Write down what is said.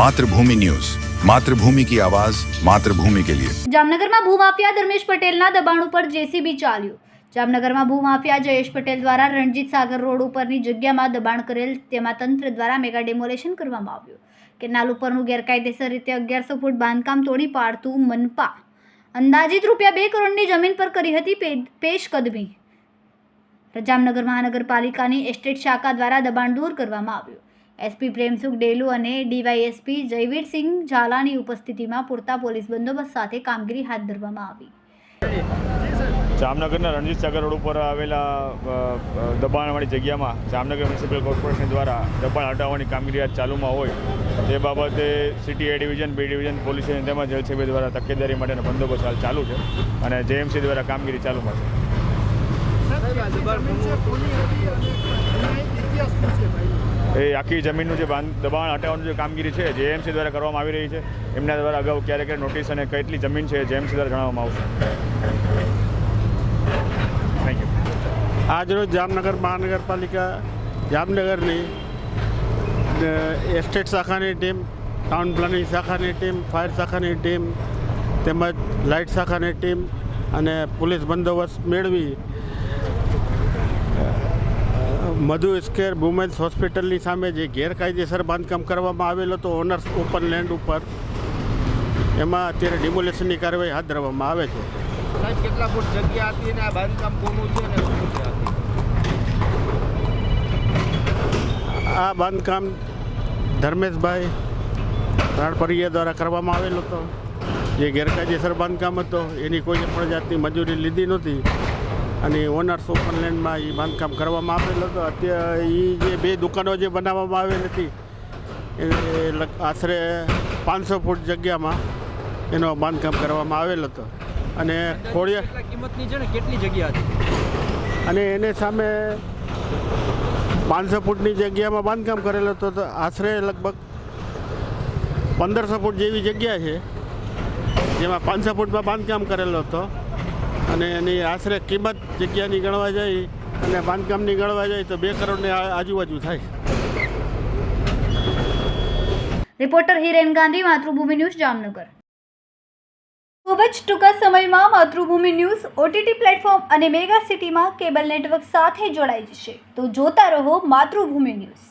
Mathrubhumi news. Mathrubhumi કી આવાજ, માતૃભૂમિ કે લિયે. જામનગરમાં ભૂમાફિયા ધર્મેશ પટેલના દબાણ ઉપર જેસીબી ચાલ્યું. જામનગરમાં ભૂમાફિયા જયેશ પટેલ દ્વારા રણજીત સાગર રોડ ઉપરની જગ્યામાં દબાણ કરેલ તેમાં તંત્ર દ્વારા મેગા ડેમોલેશન કરવામાં આવ્યું. કેનાલ ઉપરનું ગેરકાયદેસર રીતે અગિયારસો ફૂટ બાંધકામ તોડી પાડતું મનપા. અંદાજિત રૂપિયા બે કરોડની જમીન પર કરી હતી પેશકદમી જામનગર મહાનગરપાલિકાની એસ્ટેટ શાખા દ્વારા દબાણ દૂર કરવામાં આવ્યું. એસપી પ્રેમસુખ ડેલુ અને ડીવાયએસપી જયવીરસિંહ ઝાલાની ઉપસ્થિતિમાં પૂરતા પોલીસ બંદોબસ્ત સાથે કામગીરી હાથ ધરવામાં આવી. જામનગરના રણજીત સાગર રોડ ઉપર આવેલા દબાણવાળી જગ્યામાં જામનગર મ્યુનિસિપલ કોર્પોરેશન દ્વારા દબાણ હટાવવાની કામગીરી આજ ચાલુમાં હોય. તે બાબતે city A division, B division, police તેમજ એલસીબી દ્વારા તકેદારી માટેનો બંદોબસ્ત હાલ ચાલુ છે અને જેએમસી દ્વારા કામગીરી ચાલુમાં છે. એ આખી જમીનનું જે દબાણ હટાવવાનું જે કામગીરી છે જેએમસી દ્વારા કરવામાં આવી રહી છે, એમના દ્વારા અગાઉ ક્યારે ક્યારે નોટિસ અને કેટલી જમીન છે જેએમસી દ્વારા જણાવવામાં આવશે. થેન્ક યુ આજરોજ જામનગર મહાનગરપાલિકા જામનગરની એસ્ટેટ શાખાની ટીમ, ટાઉન પ્લાનિંગ શાખાની ટીમ, ફાયર શાખાની ટીમ, તેમજ લાઇટ શાખાની ટીમ અને પોલીસ બંદોબસ્ત મેળવી મધુ સ્કેર વુમેન્સ હોસ્પિટલની સામે જે ગેરકાયદેસર બાંધકામ કરવામાં આવેલો હતો ઓનર્સ ઓપન લેન્ડ ઉપર એમાં અત્યારે ડિમોલેશનની કાર્યવાહી હાથ ધરવામાં આવે છે. કેટલા ફૂટ જગ્યા હતી ને આ બાંધકામ કોનું છે ને આ? આ બાંધકામ ધર્મેશભાઈ રાણપરિયા દ્વારા કરવામાં આવેલ હતો. જે ગેરકાયદેસર બાંધકામ હતો એની કોઈ પણ જાતની મજૂરી લીધી નહોતી. અને ઓનર્સ ઓપન લેન્ડમાં એ બાંધકામ કરવામાં આવેલ હતો. અત્યારે એ જે બે દુકાનો જે બનાવવામાં આવેલ હતી એ આશરે પાંચસો ફૂટ જગ્યામાં એનો બાંધકામ કરવામાં આવેલ હતો. અને ખોડિયા કેટલા કિંમતની છે ને કેટલી જગ્યા હતી? અને એને સામે પાંચસો ફૂટની જગ્યામાં બાંધકામ કરેલો હતો તો આશરે લગભગ પંદરસો ફૂટ જેવી જગ્યા છે જેમાં પાંચસો ફૂટમાં બાંધકામ કરેલો હતો. અને એની આશરે કિંમત જગ્યાની ગણવા જાય અને બાંધકામની ગણવા જાય તો બે કરોડની આજુબાજુ થાય. Reporter Hiren Gandhi, Matrubhumi news Jamnagar. ખૂબ જ ટૂંકા સમયમાં માતૃભૂમિ ન્યૂઝ ઓટીટી પ્લેટફોર્મ અને મેગા સિટીમાં કેબલ નેટવર્ક સાથે જોડાઈ જશે. તો જોતા રહો માતૃભૂમિ ન્યૂઝ.